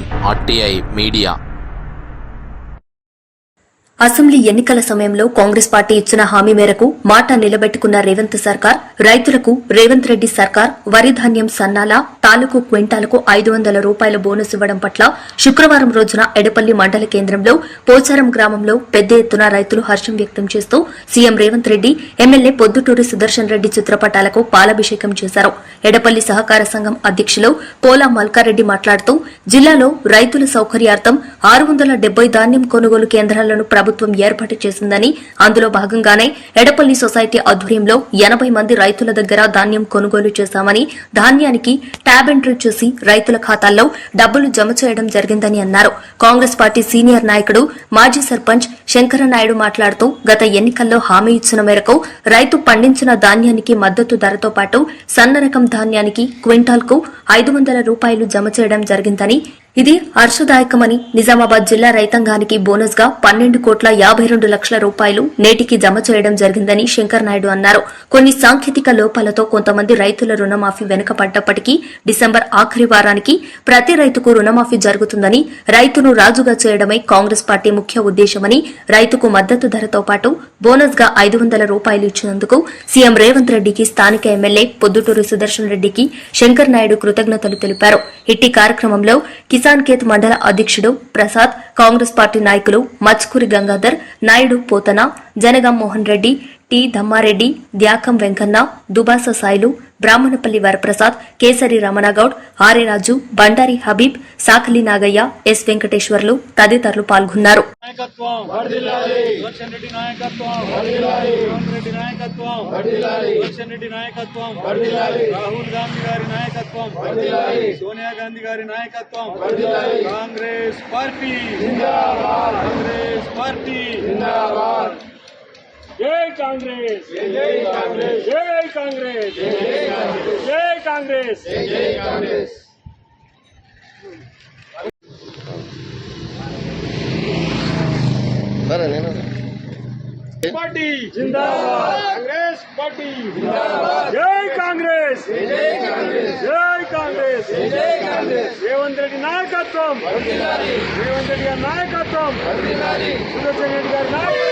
ஆட்டிஐ media. Assembly ఎన్నికల సమయంలో Congress party ఇచ్చిన హామీ మేరకు మాట నిలబెట్టుకున్న రేవంత్ సర్కార్ రైతులకు రేవంత్ రెడ్డి సర్కార్ వరి ధాన్యం సన్నాల తాలూకు క్వింటాలకు ఐదు వందల రూపాయల బోనస్ ఇవ్వడం పట్ల శుక్రవారం రోజున ఎడపల్లి మండల కేంద్రంలో పోచారం గ్రామంలో పెద్ద ఎత్తున రైతులు హర్షం వ్యక్తం చేస్తూ సీఎం రేవంత్ రెడ్డి ఎమ్మెల్యే పొద్దుటూరి సుదర్శన్ రెడ్డి చిత్రపటాలకు పాలాభిషేకం చేశారు. ఎడపల్లి సహకార సంఘం అధ్యక్షులు పోలా మల్కారెడ్డి మాట్లాడుతూ జిల్లాలో రైతుల సౌకర్యార్థం ఆరు వందల డెబ్బై ధాన్యం కొనుగోలు కేంద్రాలను ప్రభుత్వం ఏర్పాటు చేసిందని అందులో భాగంగానే ఎడపల్లి సొసైటీ ఆధ్వర్యంలో ఎనభై మంది రైతుల దగ్గర ధాన్యం కొనుగోలు చేశామని ధాన్యానికి ట్యాబ్ ఎంట్రీ చేసి రైతుల ఖాతాల్లో డబ్బులు జమ చేయడం జరిగిందని అన్నారు. కాంగ్రెస్ పార్టీ సీనియర్ నాయకుడు మాజీ సర్పంచ్ శంకరనాయుడు మాట్లాడుతూ గత ఎన్నికల్లో హామీ ఇచ్చిన మేరకు రైతు పండించిన ధాన్యానికి మద్దతు ధరతో పాటు సన్న రకం ధాన్యానికి క్వింటాల్కు ఐదు వందల రూపాయలు జమ చేయడం జరిగిందని ఇది హర్షదాయకమని నిజామాబాద్ జిల్లా రైతాంగానికి బోనస్గా పన్నెండు కోట్ల యాభై రెండు లక్షల రూపాయలు నేటికి జమ చేయడం జరిగిందని శంకర్ నాయుడు అన్నారు. కొన్ని సాంకేతిక లోపాలతో కొంతమంది రైతుల రుణమాఫీ వెనుకపడ్డప్పటికీ డిసెంబర్ ఆఖరి వారానికి ప్రతి రైతుకు రుణమాఫీ జరుగుతుందని రైతును రాజుగా చేయడమే కాంగ్రెస్ పార్టీ ముఖ్య ఉద్దేశమని రైతుకు మద్దతు ధరతో పాటు బోనస్గా ఐదు వందల రూపాయలు ఇచ్చినందుకు సీఎం రేవంత్ రెడ్డికి స్థానిక ఎమ్మెల్యే పొద్దుటూరు సుదర్శన్ రెడ్డికి శంకర్ నాయుడు కృతజ్ఞతలు తెలిపారు. ఇట్టి కార్యక్రమంలో కిసాన్ కేత్ మండల అధ్యక్షుడు ప్రసాద్ కాంగ్రెస్ పార్టీ నాయకులు మచ్కూరి గంగాధర్ నాయుడు పోతన జనగాం మోహన్ రెడ్డి టి ధమ్మారెడ్డి ద్యాకం వెంకన్న దుబాస సాయిలు బ్రాహ్మణపల్లి వరప్రసాద్ కేసరి రమణగౌడ్ ఆర్యరాజు బండారి హబీబ్ సాకలి నాగయ్య ఎస్ వెంకటేశ్వర్లు తదితరులు పాల్గొన్నారు. నాయకత్వం నాయకత్వం రాహుల్ గాంధీ గారి నాయకత్వం సోనియా గాంధీ గారి నాయకత్వం కాంగ్రెస్ పార్టీ కాంగ్రెస్ పార్టీ. జై కాంగ్రెస్ జై కాంగ్రెస్ జై కాంగ్రెస్ జై కాంగ్రెస్ జై కాంగ్రెస్ పార్టీ జిందాబాద్ కాంగ్రెస్ పార్టీ జిందాబాద్ జై కాంగ్రెస్ జై కాంగ్రెస్ జై కాంగ్రెస్ జై కాంగ్రెస్ రేవంత్ రెడ్డి నాయకత్వం రేవంత్ రెడ్డి గారి నాయకత్వం సుదర్శన్ రెడ్డి గారి నాయకత్వం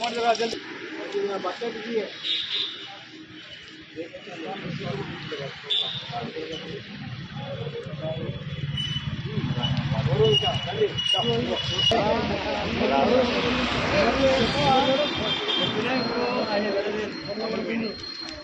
कमर जगह जल्दी बच्चे भी है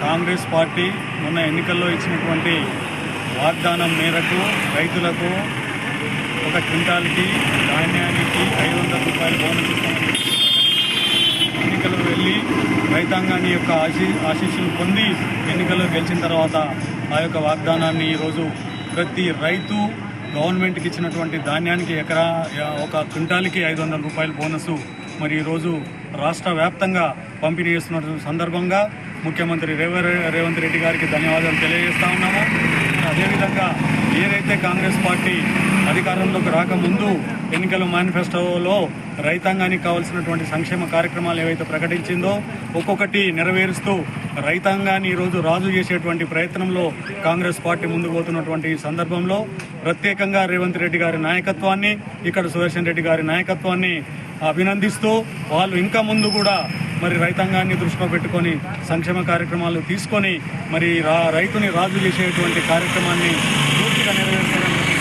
కాంగ్రెస్ పార్టీ మొన్న ఎన్నికల్లో ఇచ్చినటువంటి వాగ్దానం మేరకు రైతులకు ఒక క్వింటాల్కి ధాన్యానికి ఐదు వందల రూపాయలు బోనస్ ఇస్తామని ఎన్నికలకు వెళ్ళి రైతాంగాన్ని యొక్క ఆశీ ఆశీస్సులు పొంది ఎన్నికల్లో గెలిచిన తర్వాత ఆ యొక్క వాగ్దానాన్ని ఈరోజు ప్రతి రైతు గవర్నమెంట్కి ఇచ్చినటువంటి ధాన్యానికి ఎకరా ఒక క్వింటాల్కి ఐదు వందల రూపాయల బోనసు మరి ఈరోజు రాష్ట్ర వ్యాప్తంగా పంపిణీ చేస్తున్న సందర్భంగా ముఖ్యమంత్రి రేవ రేవంత్ రెడ్డి గారికి ధన్యవాదాలు తెలియజేస్తా ఉన్నాము. అదేవిధంగా ఏదైతే కాంగ్రెస్ పార్టీ అధికారంలోకి రాకముందు ఎన్నికల మేనిఫెస్టోలో రైతాంగానికి కావాల్సినటువంటి సంక్షేమ కార్యక్రమాలు ఏవైతే ప్రకటించిందో ఒక్కొక్కటి నెరవేరుస్తూ రైతాంగాన్ని ఈరోజు రాజు చేసేటువంటి ప్రయత్నంలో కాంగ్రెస్ పార్టీ ముందుకు పోతున్నటువంటి ఈ సందర్భంలో ప్రత్యేకంగా రేవంత్ రెడ్డి గారి నాయకత్వాన్ని ఇక్కడ సుదర్శన్ రెడ్డి గారి నాయకత్వాన్ని అభినందిస్తూ వాళ్ళు ఇంకా ముందు కూడా మరి రైతాంగాన్ని దృష్టిలో పెట్టుకొని సంక్షేమ కార్యక్రమాలు తీసుకొని మరి రా రైతుని రాజు చేసేటువంటి కార్యక్రమాన్ని పూర్తిగా నెరవేర్చడానికి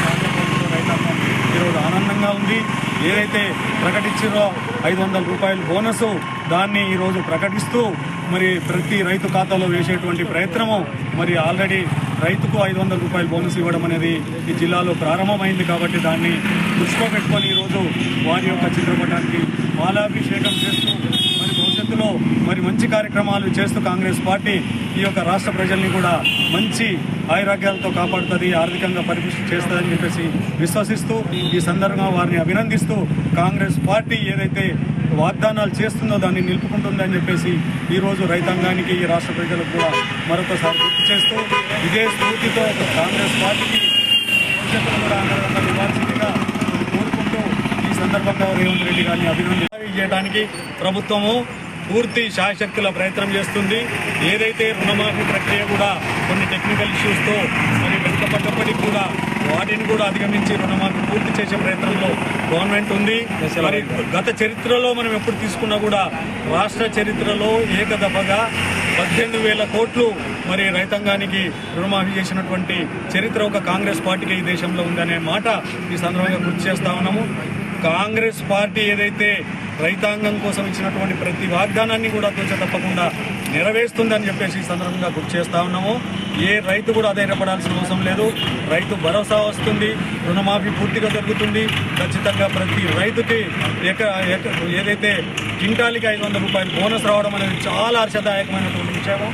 రైతాంగం ఈరోజు ఆనందంగా ఉంది. ఏదైతే ప్రకటించారో ఐదు వందల రూపాయల బోనస్ దాన్ని ఈరోజు ప్రకటిస్తూ మరి ప్రతి రైతు ఖాతాలో వేసేటువంటి ప్రయత్నము మరి ఆల్రెడీ రైతుకు ఐదు వందల రూపాయలు బోనస్ ఇవ్వడం అనేది ఈ జిల్లాలో ప్రారంభమైంది కాబట్టి దాన్ని దృష్టిలో పెట్టుకొని ఈరోజు వారి యొక్క చిత్రపటానికి మాలాభిషేకం చేస్తూ భవిష్యత్తులో మరి మంచి కార్యక్రమాలు చేస్తూ కాంగ్రెస్ పార్టీ ఈ యొక్క రాష్ట్ర ప్రజల్ని కూడా మంచి ఆయురాగ్యాలతో కాపాడుతుంది ఆర్థికంగా పరిపుష్టి చేస్తుందని చెప్పేసి విశ్వసిస్తూ ఈ సందర్భంగా వారిని అభినందిస్తూ కాంగ్రెస్ పార్టీ ఏదైతే వాగ్దానాలు చేస్తుందో దాన్ని నిలుపుకుంటుందని చెప్పేసి ఈరోజు రైతాంగానికి ఈ రాష్ట్ర ప్రజలకు కూడా మరొకసారి గుర్తు చేస్తూ ఇదే స్ఫూర్తితో కాంగ్రెస్ పార్టీకి భవిష్యత్తులో కూడా ఇవ్వాల్సిందిగా కోరుకుంటూ ఈ సందర్భంగా రేవంత్ రెడ్డి గారిని అభినందించడానికి చేయడానికి ప్రభుత్వము పూర్తి శాశక్తుల ప్రయత్నం చేస్తుంది. ఏదైతే రుణమాఫీ ప్రక్రియ కూడా కొన్ని టెక్నికల్ ఇష్యూస్తో మరి వెనుకబడ్డప్పటికీ కూడా వాటిని కూడా అధిగమించి రుణమాఫీ పూర్తి చేసే ప్రయత్నంలో గవర్నమెంట్ ఉంది. మరి గత చరిత్రలో మనం ఎప్పుడు తీసుకున్నా కూడా రాష్ట్ర చరిత్రలో ఏకదఫగా పద్దెనిమిది వేల కోట్లు మరి రైతాంగానికి రుణమాఫీ చేసినటువంటి చరిత్ర ఒక కాంగ్రెస్ పార్టీకి ఈ దేశంలో ఉందనే మాట ఈ సందర్భంగా గుర్తు చేస్తా ఉన్నాము. కాంగ్రెస్ పార్టీ ఏదైతే రైతాంగం కోసం ఇచ్చినటువంటి ప్రతి వాగ్దానాన్ని కూడా తూచ తప్పకుండా నెరవేరుస్తుందని చెప్పేసి ఈ సందర్భంగా గుర్తు చేస్తా ఉన్నాము. ఏ రైతు కూడా అధైర్యపడాల్సిన అవసరం లేదు. రైతు భరోసా వస్తుంది రుణమాఫీ పూర్తిగా జరుగుతుంది. ఖచ్చితంగా ప్రతి రైతుకి ఎక ఏదైతే కింటాలికి ఐదు వందల రూపాయలు బోనస్ రావడం అనేది చాలా హర్షదాయకమైనటువంటి విషయము.